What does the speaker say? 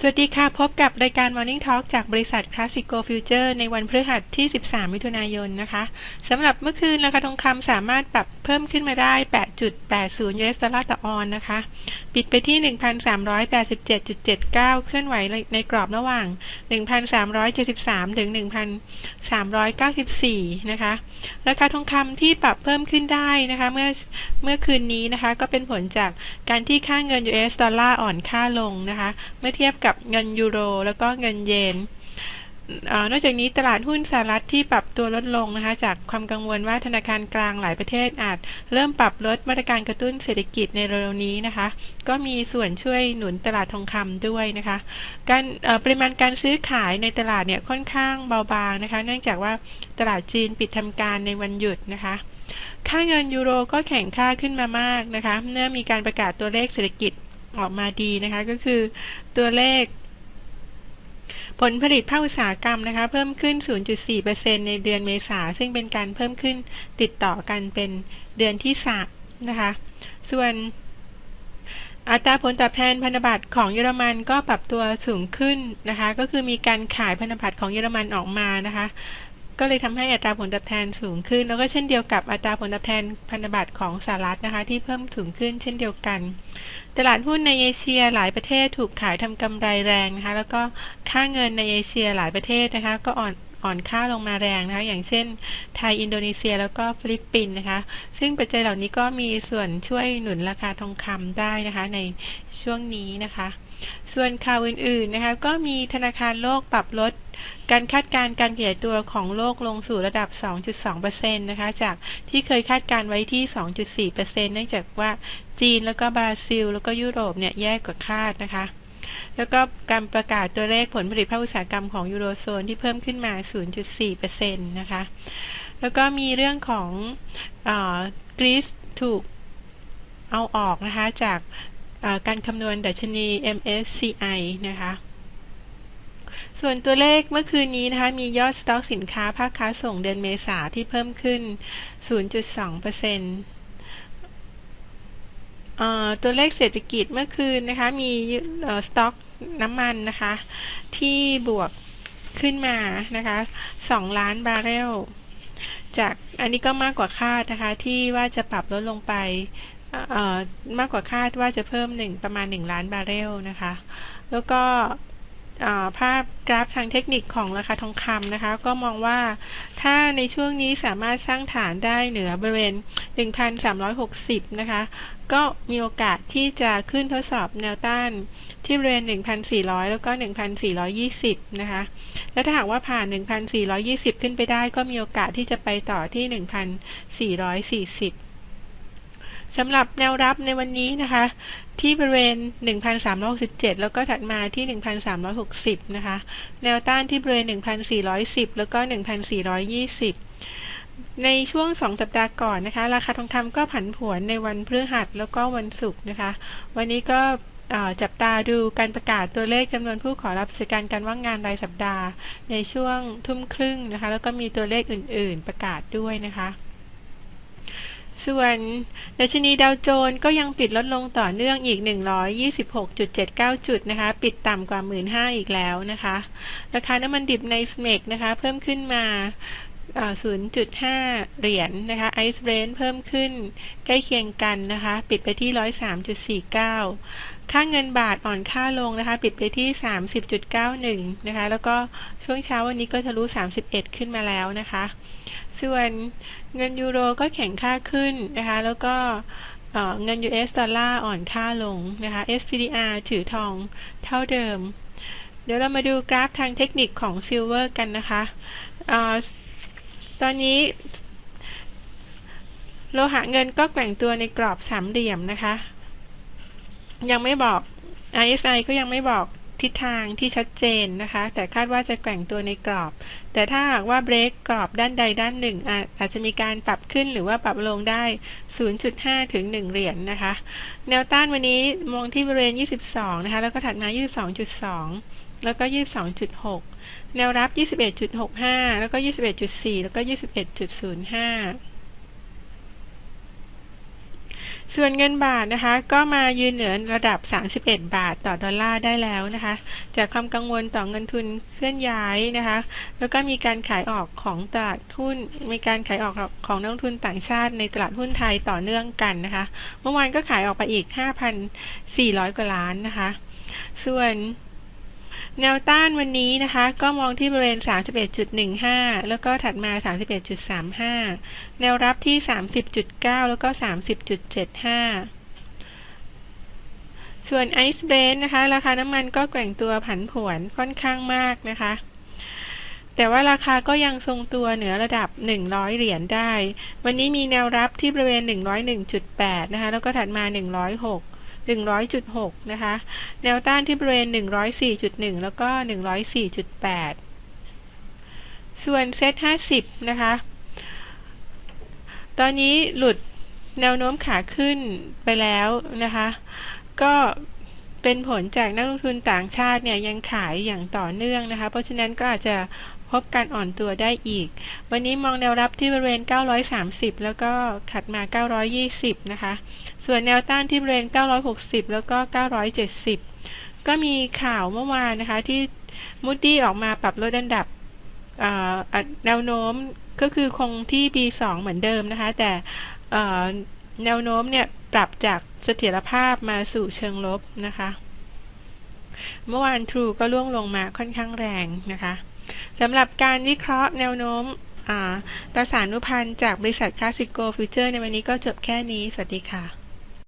สวัสดีค่ะ พบกับรายการ Morning Talk จากบริษัท Classico Future ในวันพฤหัสที่ 13 มิถุนายนนะคะสำหรับเมื่อคืนราคาทองคำสามารถปรับเพิ่มขึ้นมาได้ 8.80 US ดอลลาร์ต่อออนนะคะ ปิดไปที่ 1,387.79 เคลื่อนไหวในกรอบระหว่าง 1,373 ถึง 1,394 นะคะ ราคาทองคำที่ปรับเพิ่มขึ้นได้นะคะเมื่อเมื่อคืนนี้นะคะก็เป็นผลจากการที่ค่าเงิน US ดอลลาร์อ่อนค่าลงนะคะเมื่อเทียบกับเงินยูโรแล้วก็เงินเยน นอกจากนี้ตลาดหุ้นสหรัฐที่ปรับตัวลดลงนะคะ จากความกังวลว่าธนาคารกลางหลายประเทศอาจ เริ่มปรับลดมาตรการกระตุ้นเศรษฐกิจในเร็วๆนี้นะคะ ก็มีส่วนช่วยหนุนตลาดทองคำด้วยนะคะ การปริมาณการซื้อขายในตลาดเนี่ยค่อนข้างเบาบางนะคะ เนื่องจากว่าตลาดจีนปิดทำการในวันหยุดนะคะค่าเงินยูโรก็แข็งค่าขึ้นมามากนะคะ เมื่อมีการประกาศตัวเลขเศรษฐกิจออกมาดีนะคะ ก็คือตัวเลข ผลผลิตภาคอุตสาหกรรมนะคะเพิ่มขึ้น 0.4%ในเดือนเมษาซึ่งเป็นการเพิ่มขึ้นติดต่อกันเป็นเดือนที่3นะคะ ส่วนอัตราผลตอบแทนพันธบัตรของเยอรมันก็ปรับตัวสูงขึ้นนะคะ ก็คือมีการขายพันธบัตรของเยอรมันออกมานะคะ ก็เลยทำให้อัตราผลตอบแทนสูงขึ้น แล้วก็เช่นเดียวกับอัตราผลตอบแทนพันธบัตรของสหรัฐนะคะ ที่เพิ่มสูงขึ้นเช่นเดียวกัน ตลาดหุ้นในเอเชียหลายประเทศถูกขายทำกำไรแรงนะคะ แล้วก็ค่าเงินในเอเชียหลายประเทศนะคะ ก็อ่อนอ่อนค่าลงมาแรงนะคะ อย่างเช่น ไทย อินโดนีเซีย แล้วก็ฟิลิปปินส์นะคะ ซึ่งปัจจัยเหล่านี้ก็มีส่วนช่วยหนุนราคาทองคำได้นะคะ ในช่วงนี้นะคะ ส่วนข่าวอื่นๆนะคะก็มีธนาคารโลกปรับลด การคาดการณ์การขยายตัวของโลกลงสู่ระดับ 2.2%นะคะจากที่เคยคาดการไว้ที่ 2.4%เนื่องจากว่าจีนแล้วก็บราซิล แล้วก็ยุโรปเนี่ยแย่กว่าคาดนะคะแล้วก็การประกาศตัวเลขผลผลิตภาคอุตสาหกรรมของยูโรโซนที่เพิ่มขึ้นมา 0.4%นะคะ แล้วก็มีเรื่องของอกรีซถูกเอาออกนะคะจาก การคำนวณดัชนี MSCI นะคะ ส่วนตัวเลขเมื่อคืนนี้นะคะ มียอดสต็อกสินค้าภาคค้าส่งเดือนเมษาที่เพิ่มขึ้น 0.2%ตัวเลขเศรษฐกิจเมื่อคืนนะคะ มีสต็อกน้ำมันนะคะ ที่บวกขึ้นมานะคะ2ล้านบาร์เรลจากอันนี้ก็มากกว่าคาดนะคะ ที่ว่าจะปรับลดลงไป มากกว่าคาดว่าจะเพิ่ม 1 ประมาณ 1 ล้านบาร์เรลนะคะ แล้วก็ภาพกราฟทางเทคนิคของราคาทองคำนะคะ ก็มองว่าถ้าในช่วงนี้สามารถสร้างฐานได้เหนือบริเวณ 1,360 นะคะ ก็มีโอกาสที่จะขึ้นทดสอบแนวต้านที่บริเวณ 1,400 แล้วก็ 1,420 นะคะ และถ้าหากว่าผ่าน 1,420 ขึ้นไปได้ ก็มีโอกาสที่จะไปต่อที่ 1,440 สำหรับแนวรับในวันนี้นะคะ ที่บริเวณ 1,367 แล้วก็ถัดมาที่ 1,360 นะคะ แนวต้านที่บริเวณ 1,410 แล้วก็ 1,420 ในช่วง 2 สัปดาห์ก่อนนะคะ ราคาทองคำก็ผันผวนในวันพฤหัสแล้วก็วันศุกร์นะคะ วันนี้ก็จับตาดูการประกาศตัวเลขจำนวนผู้ขอรับสิทธิการการว่างงานรายสัปดาห์ ในช่วงทุ่มครึ่งนะคะ แล้วก็มีตัวเลขอื่น ๆ ประกาศด้วยนะคะ ส่วนดัชนีดาวโจนส์ก็ยังปิดลดลงต่อเนื่องอีก 126.79 จุดนะคะ ปิดต่ำกว่า 15,000 อีกแล้วนะคะ ราคาน้ำมันดิบในสเมกนะคะ เพิ่มขึ้นมา 0.5 เหรียญนนะคะไอซ์เบรนเพิ่มขึ้นใกล้เคียงกันนะคะ ปิดไปที่ 103.49 ค่าเงินบาทอ่อนค่าลงนะคะ ปิดไปที่ 30.91 นะคะ แล้วก็ช่วงเช้าวันนี้ก็ทะลุ 31 ขึ้นมาแล้วนะคะ ส่วนเงินยูโรก็แข็งค่าขึ้นนะคะ แล้วก็เงิน US ดอลลาร์อ่อนค่าลงนะคะ SPDR ถือทองเท่าเดิม เดี๋ยวเรามาดูกราฟทางเทคนิคของซิลเวอร์กันนะคะอตอนนี้ โลหะเงินก็แกว่งตัวในกรอบสามเหลี่ยมนะคะ ยังไม่บอก RSI ก็ยังไม่บอก ทิศทางที่ชัดเจนนะคะ แต่คาดว่าจะแกว่งตัวในกรอบ แต่ถ้าหากว่าเบรกกรอบด้านใดด้านหนึ่ง อาจจะมีการปรับขึ้นหรือว่าปรับลงได้ 0.5 ถึง 1 เหรียญนนะคะ แนวต้านวันนี้มองที่บริเวณ 22 นะคะ แล้วก็ถัดมา 22.2 แล้วก็ 22.6 แนวรับ 21.65 แล้วก็ 21.4 แล้วก็ 21.05 ส่วนเงินบาทนะคะ ก็มายืนเหนือระดับ 31 บาทต่อดอลลาร์ได้แล้วนะคะ จากความกังวลต่อเงินทุนเคลื่อนย้ายนะคะ แล้วก็มีการขายออกของตลาดหุ้น มีการขายออกของนักทุนต่างชาติในตลาดหุ้นไทยต่อเนื่องกันนะคะ เมื่อวานก็ขายออกไปอีก 5,400 กว่าล้านนะคะ ส่วน แนวต้านวันนี้นะคะ ก็มองที่บริเวณ 31.15 แล้วก็ถัดมา 31.35 แนวรับที่ 30.9 แล้วก็ 30.75 ส่วนไอซ์เบรนนะคะ ราคาน้ำมันก็แกว่งตัวผันผวนค่อนข้างมากนะคะแต่ว่าราคาก็ยังทรงตัวเหนือระดับ 100 เหรียญได้ วันนี้มีแนวรับที่บริเวณ 101.8 นะคะ แล้วก็ถัดมา 106 100.6 นะคะ แนวต้านที่บริเวณ 104.1 แล้วก็ 104.8 ส่วนเซต50 นะคะ ตอนนี้หลุดแนวโน้มขาขึ้นไปแล้วนะคะ ก็เป็นผลจากนักลงทุนต่างชาติเนี่ยยังขายอย่างต่อเนื่องนะคะ เพราะฉะนั้นก็อาจจะ พบการอ่อนตัวได้อีก วันนี้มองแนวรับที่บริเวณ 930 แล้วก็ถัดมา 920 นะคะ ส่วนแนวต้านที่บริเวณ 960 แล้วก็ 970 ก็มีข่าวเมื่อวานนะคะที่มูดดี้ออกมาปรับลดอันดับแนวโน้มก็คือคงที่ B2 เหมือนเดิมนะคะ แต่แนวโน้มเนี่ยปรับจากเสถียรภาพมาสู่เชิงลบนะคะ เมื่อวาน True ก็ล่วงลงมาค่อนข้างแรงนะคะ สำหรับการวิเคราะห์แนวโน้มตราสารนุพันธ์จากบริษัทคลาสสิโกฟิวเจอร์ในวันนี้ก็จบแค่นี้ สวัสดีค่ะ